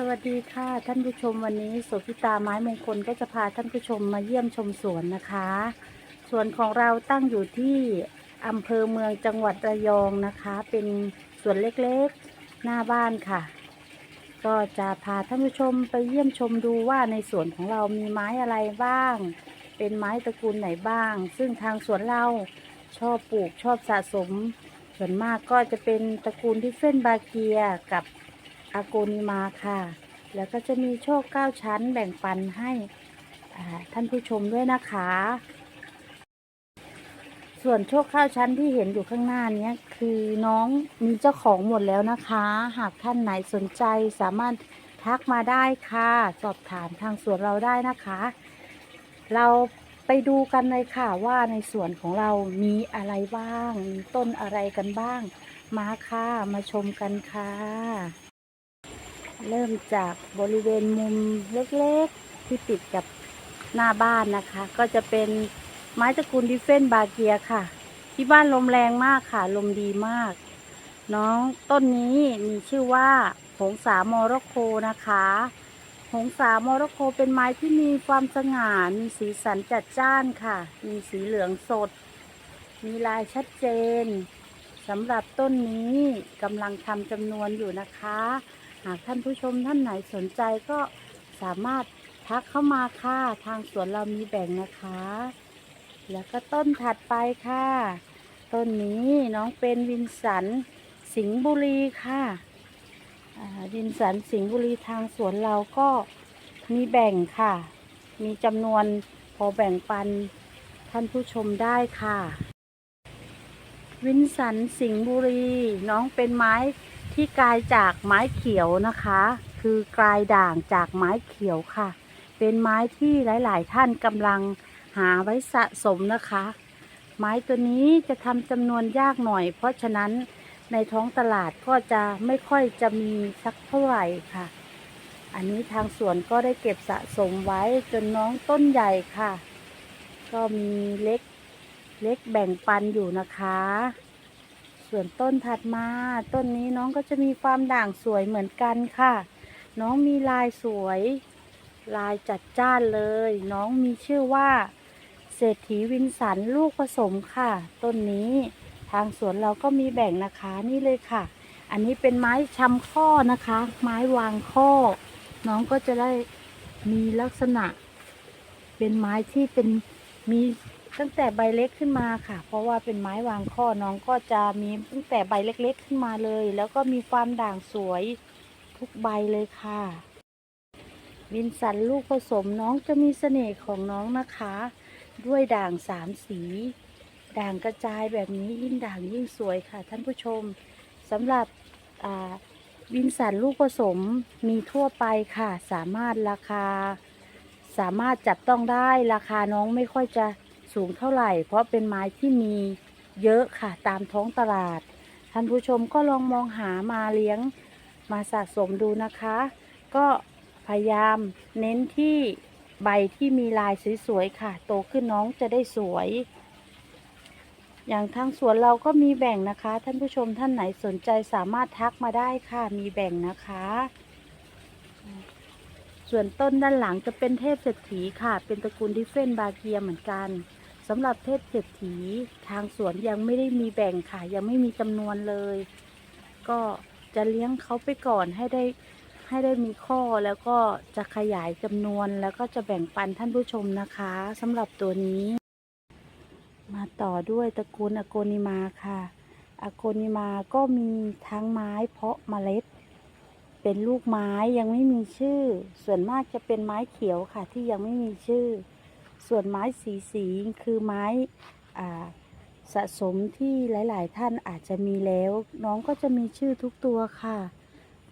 สวัสดีค่ะท่านผู้ชมวันนี้โสภิตาไม้มงคลก็จะพาท่านผู้ชมมาเยี่ยมชมสวนนะคะ สวนของเราตั้งอยู่ที่อำเภอเมืองจังหวัดระยองนะคะ เป็นสวนเล็กๆหน้าบ้านค่ะ ก็จะพาท่านผู้ชมไปเยี่ยมชมดูว่าในสวนของเรามีไม้อะไรบ้าง เป็นไม้ตระกูลไหนบ้าง ซึ่งทางสวนเราชอบปลูกชอบสะสม ส่วนมากก็จะเป็นตระกูลที่เฟ้นบาเกียกับ อาโกนิมาค่ะ แล้วก็จะมีโชคเก้าชั้นแบ่งปันให้ท่านผู้ชมด้วยนะคะ ส่วนโชคเก้าชั้นที่เห็นอยู่ข้างหน้านี้คือน้องมีเจ้าของหมดแล้วนะคะ หากท่านไหนสนใจสามารถทักมาได้ค่ะ สอบถามทางสวนเราได้นะคะ เราไปดูกันเลยค่ะว่าในสวนของเรามีอะไรบ้าง มีต้นอะไรกันบ้าง มาค่ะ มาชมกันค่ะ เริ่มจากบริเวณมุมเล็กๆ ที่ติดกับหน้าบ้านนะคะ ก็จะเป็นไม้ตระกูลดิเฟนบาเกียค่ะ ที่บ้านลมแรงมากค่ะ ลมดีมาก น้องต้นนี้มีชื่อว่าหงสามอร็โกนะคะ หงสามอร็โกเป็นไม้ที่มีความสง่า มีสีสันจัดจ้านค่ะ มีสีเหลืองสด มีลายชัดเจนสำหรับต้นนี้กำลังทำจำนวนอยู่นะคะ หากท่านผู้ชมท่านไหนสนใจก็สามารถทักเข้ามาค่ะ ทางสวนเรามีแบ่งนะคะ แล้วก็ต้นถัดไปค่ะ ต้นนี้น้องเป็นวินสันสิงห์บุรีค่ะวินสันสิงห์บุรีทางสวนเราก็มีแบ่งค่ะ มีจำนวนพอแบ่งปันท่านผู้ชมได้ค่ะ วินสันสิงห์บุรีน้องเป็นไม้ ที่กลายจากไม้เขียวนะคะ คือกลายด่างจากไม้เขียวค่ะ เป็นไม้ที่หลาย ๆ ท่านกำลังหาไว้สะสมนะคะ ไม้ตัวนี้จะทำจำนวนยากหน่อย เพราะฉะนั้นในท้องตลาดก็จะไม่ค่อยจะมีสักเท่าไหร่ค่ะ อันนี้ทางสวนก็ได้เก็บสะสมไว้จนน้องต้นใหญ่ค่ะ ก็มีเล็กเล็กแบ่งปันอยู่นะคะ ส่วนต้นถัดมาต้นนี้น้องก็จะมีความด่างสวยเหมือนกันค่ะ น้องมีลายสวย ลายจัดจ้านเลย น้องมีชื่อว่าเศรษฐีวินสันลูกผสมค่ะ ต้นนี้ทางสวนเราก็มีแบ่งนะคะนี่เลยค่ะ อันนี้เป็นไม้ชำข้อนะคะ ไม้วางข้อ น้องก็จะได้มีลักษณะ เป็นไม้ที่เป็นมี ตั้งแต่ใบเล็กขึ้นมาค่ะ เพราะว่าเป็นไม้วางข้อน้องก็จะมีตั้งแต่ใบเล็กๆขึ้นมาเลย แล้วก็มีความด่างสวยทุกใบเลยค่ะ วินสันลูกผสมน้องจะมีเสน่ห์ของน้องนะคะ ด้วยด่างสามสี ด่างกระจายแบบนี้ยิ่งด่างยิ่งสวยค่ะท่านผู้ชมสำหรับวินสันลูกผสมมีทั่วไปค่ะ สามารถราคา สามารถจับต้องได้ราคาน้องไม่ค่อยจะ สูงเท่าไหร่ เพราะเป็นไม้ที่มีเยอะค่ะตามท้องตลาด ท่านผู้ชมก็ลองมองหามาเลี้ยงมาสะสมดูนะคะ ก็พยายามเน้นที่ใบที่มีลายสวยๆค่ะ โตขึ้นน้องจะได้สวย อย่างทางสวนเราก็มีแบ่งนะคะ ท่านผู้ชมท่านไหนสนใจสามารถทักมาได้ค่ะ มีแบ่งนะคะ ส่วนต้นด้านหลังจะเป็นเทพเศรษฐีค่ะ เป็นตระกูลดิเฟนบาเกียเหมือนกัน สำหรับเทพเศรษฐีทางสวนยังไม่ได้มีแบ่งค่ะ ยังไม่มีจำนวนเลย ก็จะเลี้ยงเขาไปก่อนให้ได้ให้ได้มีข้อแล้วก็จะขยายจำนวนแล้วก็จะแบ่งปันท่านผู้ชมนะคะสำหรับตัวนี้ มาต่อด้วยตระกูลอโกนิมาค่ะอโกนิมาก็มีทั้งไม้เพาะเมล็ด เป็นลูกไม้ยังไม่มีชื่อ ส่วนมากจะเป็นไม้เขียวค่ะที่ยังไม่มีชื่อ ส่วนไม้สีสีคือไม้สะสมที่หลาย ๆ ท่านอาจจะมีแล้ว น้องก็จะมีชื่อทุกตัวค่ะ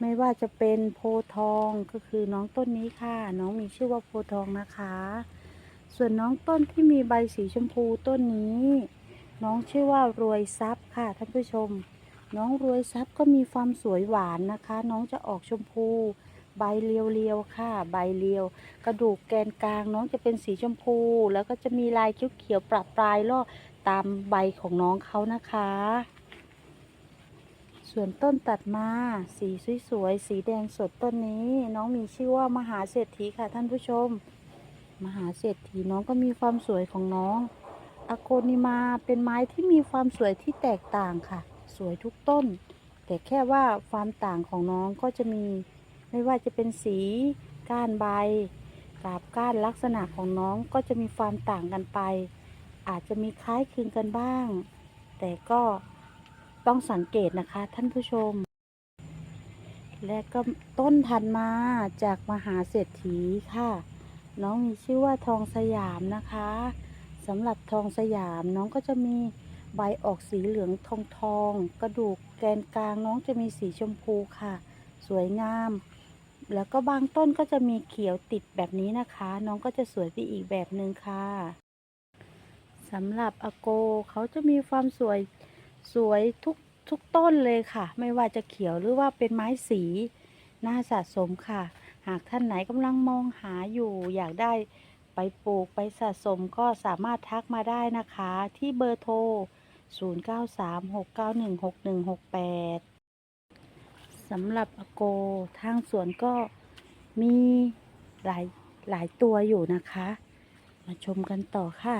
ไม่ว่าจะเป็นโพทองก็คือน้องต้นนี้ค่ะ น้องมีชื่อว่าโพทองนะคะ ส่วนน้องต้นที่มีใบสีชมพูต้นนี้ น้องชื่อว่ารวยทรัพย์ค่ะท่านผู้ชม น้องรวยทรัพย์ก็มีความสวยหวานนะคะ น้องจะออกชมพู ใบเรียวๆค่ะ ใบเรียว กระดูกแกนกลางน้องจะเป็นสีชมพู แล้วก็จะมีลายเขียวๆปรับปลายล่อตามใบของน้องเขานะคะ ส่วนต้นตัดมาสีสวยๆสีแดงสดต้นนี้ น้องมีชื่อว่ามหาเศรษฐีค่ะท่านผู้ชม มหาเศรษฐีน้องก็มีความสวยของน้องอโกนิมาเป็นไม้ที่มีความสวยที่แตกต่างค่ะ สวยทุกต้น แต่แค่ว่าความต่างของน้องก็จะมี ไม่ว่าจะเป็นสีก้านใบกาบก้านลักษณะของน้องก็จะมีความต่างกันไป อาจจะมีคล้ายคลึงกันบ้าง แต่ก็ต้องสังเกตนะคะท่านผู้ชม และก็ต้นถัดมาจากมหาเศรษฐีค่ะ น้องมีชื่อว่าทองสยามนะคะสำหรับทองสยามน้องก็จะมีใบออกสีเหลืองทองทอง กระดูกแกนกลางน้องจะมีสีชมพูค่ะ สวยงาม แล้วก็บางต้นก็จะมีเขียวติดแบบนี้นะคะ น้องก็จะสวยไปอีกแบบหนึ่งค่ะสำหรับอโกเขาจะมีความสวยสวยทุกทุกต้นเลยค่ะ ไม่ว่าจะเขียวหรือว่าเป็นไม้สีน่าสะสมค่ะ หากท่านไหนกำลังมองหาอยู่อยากได้ไปปลูกไปสะสมก็สามารถทักมาได้นะคะ ที่เบอร์โทร 0936916168 สำหรับอโกทางสวนก็มีหลายหลายตัวอยู่นะคะ มาชมกันต่อค่ะ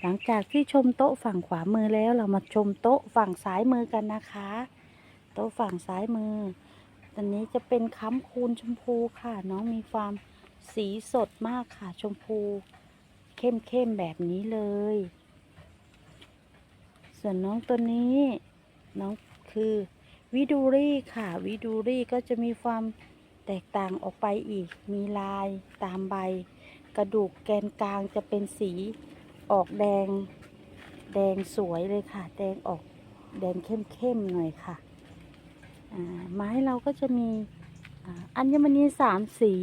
หลังจากที่ชมโต๊ะฝั่งขวามือแล้วเรามาชมโต๊ะฝั่งซ้ายมือกันนะคะ โต๊ะฝั่งซ้ายมือตอนนี้จะเป็นค้ำคูณชมพูค่ะ น้องมีความสีสดมากค่ะ ชมพู เข้มเข้มๆแบบนี้เลย ส่วนน้องตัวนี้ น้องคือ วิดูรี่ค่ะวิดูรี่ก็จะมีความแตกต่างออกไปอีก มีลายตามใบ กระดูกแกนกลางจะเป็นสีออกแดง แดงสวยเลยค่ะ แดงออกแดงเข้มๆหน่อยค่ะไม้เราก็จะมีอัญมณีสามสี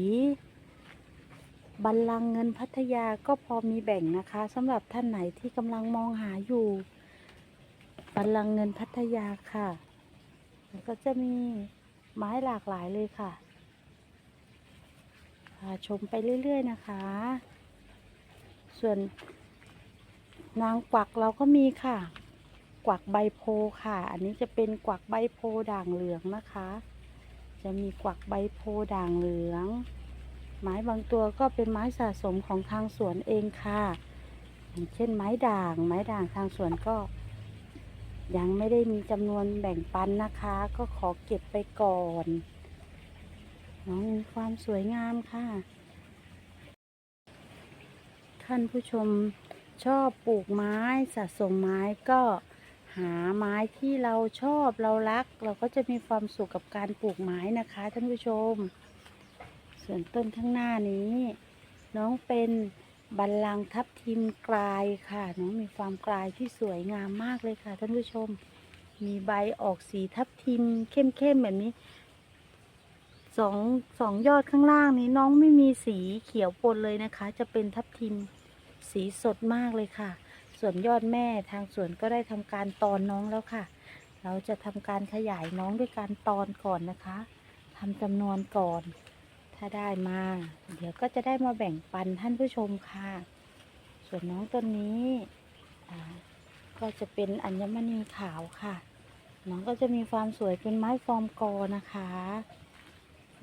บัลลังก์เงินพัทยาก็พอมีแบ่งนะคะสำหรับท่านไหนที่กำลังมองหาอยู่ บัลลังก์เงินพัทยาค่ะ ก็จะมีไม้หลากหลายเลยค่ะพาชมไปเรื่อย ๆ นะคะ ส่วนนางกวักเราก็มีค่ะ กวักใบโพค่ะ อันนี้จะเป็นกวักใบโพด่างเหลืองนะคะ จะมีกวักใบโพด่างเหลือง ไม้บางตัวก็เป็นไม้สะสมของทางสวนเองค่ะ อย่างเช่นไม้ด่าง ไม้ด่างทางสวนก็ ยังไม่ได้มีจำนวนแบ่งปันนะคะ ก็ขอเก็บไปก่อน น้องมีความสวยงามค่ะ ท่านผู้ชมชอบปลูกไม้สะสมไม้ก็หาไม้ที่เราชอบเรารัก เราก็จะมีความสุขกับการปลูกไม้นะคะท่านผู้ชม ส่วนต้นข้างหน้านี้ น้องเป็น บัลลังทับทิมกลายค่ะน้องมีความกลายที่สวยงามมากเลยค่ะท่านผู้ชม มีใบออกสีทับทิมเข้มๆแบบนี้สองสองยอดข้างล่างนี้น้องไม่มีสีเขียวปนเลยนะคะ จะเป็นทับทิมสีสดมากเลยค่ะ ส่วนยอดแม่ทางสวนก็ได้ทำการตอนน้องแล้วค่ะ เราจะทำการขยายน้องด้วยการตอนก่อนนะคะทำจำนวนก่อน ถ้าได้มา เดี๋ยวก็จะได้มาแบ่งปันท่านผู้ชมค่ะ ส่วนน้องต้นนี้ก็จะเป็นอัญมณีขาวค่ะ น้องก็จะมีความสวยเป็นไม้ฟอร์มกอนะคะ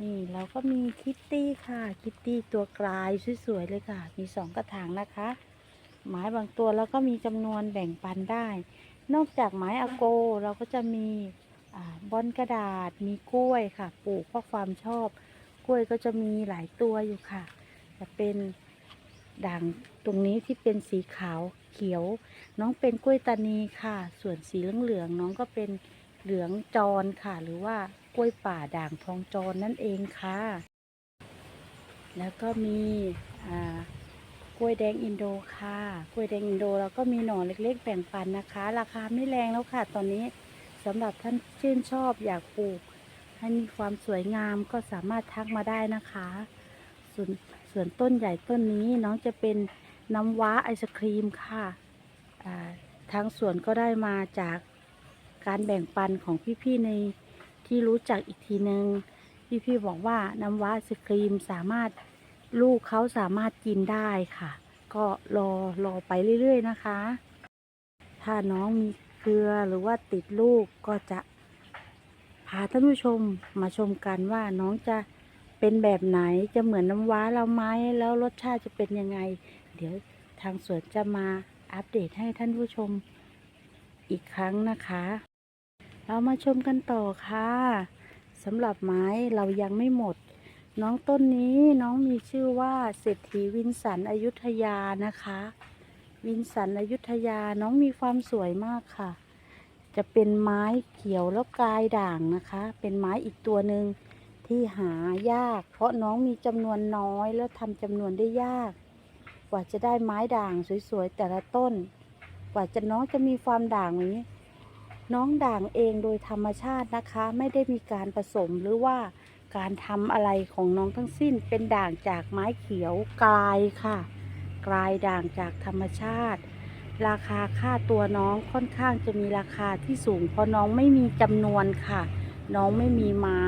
นี่เราก็มีคิตตี้ค่ะ คิตตี้ตัวกลายสวยๆเลยค่ะ มีสองกระถางนะคะ ไม้บางตัวเราก็มีจำนวนแบ่งปันได้ นอกจากไม้อโกเราก็จะมีอบอนกระดาษ มีกล้วยค่ะ ปลูกเพราะความชอบ ล้วยก็จะมีหลายตัวอยู่ค่ะ จะเป็นด่างตรงนี้ที่เป็นสีขาวเขียว น้องเป็นกล้วยตานีค่ะ ส่วนสีเหลืองๆน้องก็เป็นเหลืองจรค่ะ หรือว่ากล้วยป่าด่างทองจรนั่นเองค่ะ แล้วก็มีกล้วยแดงอินโดค่ะ กล้วยแดงอินโดเราก็มีหน่อเล็ก ๆ แบ่งปันนะคะ ราคาไม่แรงแล้วค่ะ ตอนนี้สำหรับท่านชื่นชอบอยากปลูก ให้มีความสวยงามก็สามารถทักมาได้นะคะ ส่วนส่วนต้นใหญ่ต้นนี้น้องจะเป็นน้ำว้าไอศครีมค่ะทางสวนก็ได้มาจากการแบ่งปันของพี่ๆในที่รู้จักอีกทีนึง พี่ๆบอกว่าน้ำว้าไอศครีมสามารถลูกเขาสามารถกินได้ค่ะ ก็รอรอไปเรื่อยๆนะคะ ถ้าน้องมีเครือหรือว่าติดลูกก็จะ พาท่านผู้ชมมาชมกันว่าน้องจะเป็นแบบไหนจะเหมือนน้ำว้าเราไหมแล้วรสชาติจะเป็นยังไง เดี๋ยวทางสวนจะมาอัปเดตให้ท่านผู้ชมอีกครั้งนะคะ เรามาชมกันต่อค่ะสำหรับไม้เรายังไม่หมด น้องต้นนี้น้องมีชื่อว่าเศรษฐีวินสันอยุธยานะคะ วินสันอยุธยาน้องมีความสวยมากค่ะ จะเป็นไม้เขียวแล้วกลายด่างนะคะ เป็นไม้อีกตัวหนึ่งที่หายาก เพราะน้องมีจำนวนน้อยแล้วทำจำนวนได้ยาก กว่าจะได้ไม้ด่างสวยๆแต่ละต้น กว่าจะน้องจะมีความด่างอย่างนี้ น้องด่างเองโดยธรรมชาตินะคะ ไม่ได้มีการผสมหรือว่าการทำอะไรของน้องทั้งสิ้น เป็นด่างจากไม้เขียวกลายค่ะ กลายด่างจากธรรมชาติ ราคาค่าตัวน้องค่อนข้างจะมีราคาที่สูง เพราะน้องไม่มีจำนวนค่ะ น้องไม่มีไม้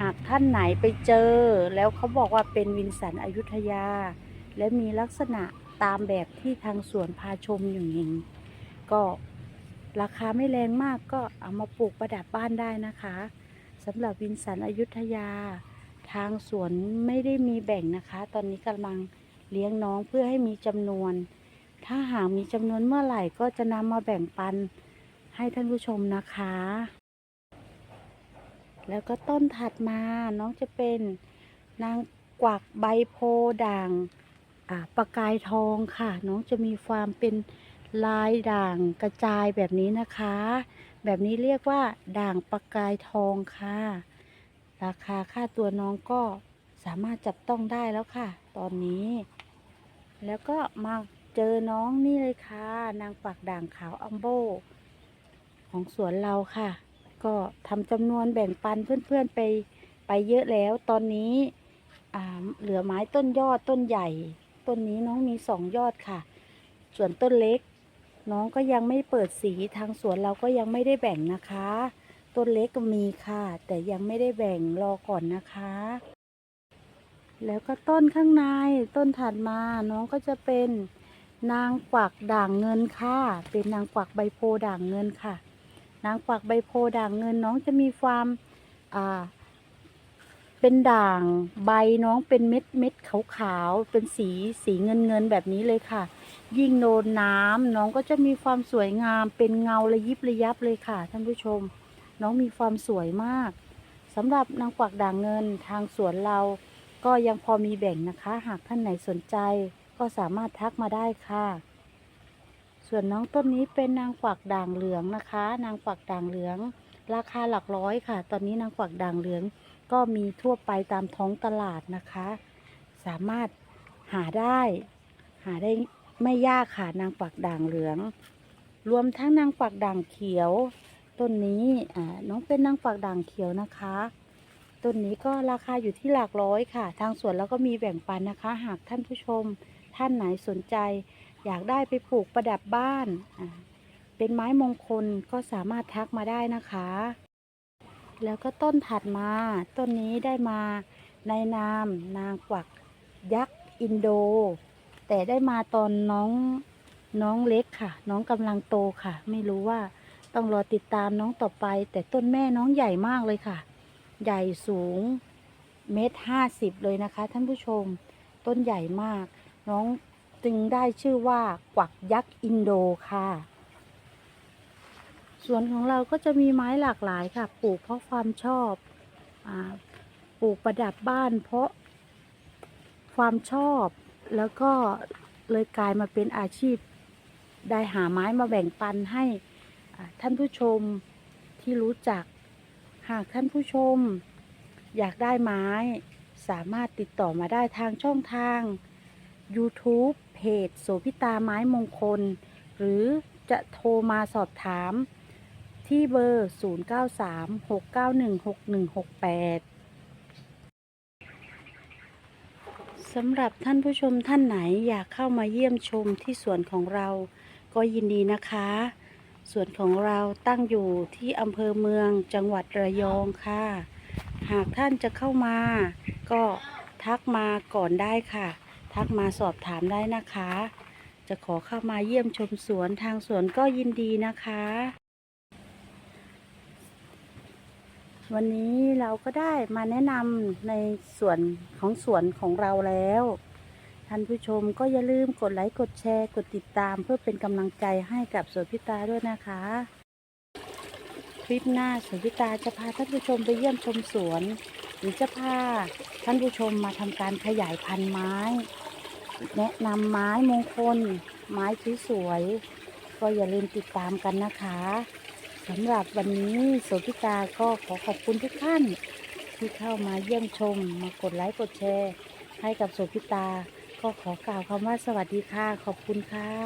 หากท่านไหนไปเจอ แล้วเขาบอกว่าเป็นวินสันอยุธยา และมีลักษณะตามแบบที่ทางสวนพาชมอย่างนี้ก็ราคาไม่แรงมากก็เอามาปลูกประดับบ้านได้นะคะสำหรับวินสันอยุธยา ทางสวนไม่ได้มีแบ่งนะคะ ตอนนี้กำลังเลี้ยงน้องเพื่อให้มีจำนวน ถ้าหากมีจำนวนเมื่อไหร่ก็จะนำมาแบ่งปันให้ท่านผู้ชมนะคะ แล้วก็ต้นถัดมาน้องจะเป็นนางกวักใบโพด่างประกายทองค่ะ น้องจะมีความเป็นลายด่างกระจายแบบนี้นะคะ แบบนี้เรียกว่าด่างประกายทองค่ะ ราคาค่าตัวน้องก็สามารถจับต้องได้แล้วค่ะ ตอนนี้ แล้วก็มา เจอน้องนี่เลยค่ะ นางปักด่างขาวอัมโบ ของสวนเราค่ะ ก็ทำจำนวนแบ่งปันเพื่อนๆไปไปเยอะแล้ว ตอนนี้อ่าเหลือไม้ต้นยอดต้นใหญ่ ต้นนี้น้องมีสองยอดค่ะ ส่วนต้นเล็ก น้องก็ยังไม่เปิดสีทางสวนเราก็ยังไม่ได้แบ่งนะคะ ต้นเล็กมีค่ะ แต่ยังไม่ได้แบ่งรอก่อนนะคะ แล้วก็ต้นข้างในต้นถัดมาน้องก็จะเป็น นางกวักด่างเงินค่ะ เป็นนางกวักใบโพด่างเงินค่ะ นางกวักใบโพด่างเงินน้องจะมีความอ่าเป็นด่างใบน้องเป็นเม็ดเม็ดขาวๆ เป็นสีสีเงินเงินๆแบบนี้เลยค่ะ ยิ่งโดนน้ำน้องก็จะมีความสวยงาม เป็นเงาระยิบระยับเลยค่ะท่านผู้ชม น้องมีความสวยมากสำหรับนางกวักด่างเงินทางสวนเราก็ยังพอมีแบ่งนะคะ หากท่านไหนสนใจ ก็สามารถทักมาได้ค่ะ ส่วนน้องต้นนี้เป็นนางกวักด่างเหลืองนะคะ นางกวักด่างเหลือง ราคาหลักร้อยค่ะ ตอนนี้นางกวักด่างเหลือง ก็มีทั่วไปตามท้องตลาดนะคะ สามารถหาได้ หาได้ไม่ยากค่ะนางกวักด่างเหลือง รวมทั้งนางกวักด่างเขียว ต้นนี้อ่าน้องเป็นนางกวักด่างเขียวนะคะต้นนี้ก็ราคาอยู่ที่หลักร้อยค่ะ ทางสวนเราก็มีแบ่งปันนะคะ หากท่านผู้ชม ท่านไหนสนใจ อยากได้ไปปลูกประดับบ้าน เป็นไม้มงคลก็สามารถทักมาได้นะคะ แล้วก็ต้นถัดมาต้นนี้ได้มาในนามนางกวักยักษ์อินโด แต่ได้มาตอนน้องน้องเล็กค่ะ น้องกำลังโตค่ะ ไม่รู้ว่าต้องรอติดตามน้องต่อไป แต่ต้นแม่น้องใหญ่มากเลยค่ะ ใหญ่สูงเมตรห้าสิบเลยนะคะ ท่านผู้ชม ต้นใหญ่มาก น้องจึงได้ชื่อว่ากวักยักษ์อินโดค่ะ สวนของเราก็จะมีไม้หลากหลายค่ะ ปลูกเพราะความชอบอปลูกประดับบ้านเพราะความชอบแล้วก็เลยกลายมาเป็นอาชีพ ได้หาไม้มาแบ่งปันให้ท่านผู้ชมที่รู้จัก หากท่านผู้ชม อยากได้ไม้สามารถติดต่อมาได้ทางช่องทาง YouTube เพจโสพิตาไม้มงคล หรือจะโทรมาสอบถาม ที่เบอร์ 0936916168 สำหรับท่านผู้ชมท่านไหนอยากเข้ามาเยี่ยมชมที่สวนของเราก็ยินดีนะคะ สวนของเราตั้งอยู่ที่อำเภอเมืองจังหวัดระยองค่ะ หากท่านจะเข้ามา ก็ทักมาก่อนได้ค่ะ ทักมาสอบถามได้นะคะ จะขอเข้ามาเยี่ยมชมสวนทางสวนก็ยินดีนะคะ วันนี้เราก็ได้มาแนะนำในส่วนของสวนของเราแล้ว ท่านผู้ชมก็อย่าลืมกดไลค์กดแชร์ กดติดตามเพื่อเป็นกำลังใจให้กับสวนพิตาด้วยนะคะคลิปหน้าสวนพิตาจะพาท่านผู้ชมไปเยี่ยมชมสวน หรือจะพาท่านผู้ชมมาทำการขยายพันธุ์ไม้ แนะนำไม้มงคล ไม้สวยๆก็อย่าลืมติดตามกันนะคะสำหรับวันนี้สวนพิตาก็ขอขอบคุณทุกท่าน ที่เข้ามาเยี่ยมชม มากดไลค์กดแชร์ ให้กับสวนพิตา ก็ขอกล่าวคำว่าสวัสดีค่ะ ขอบคุณค่ะ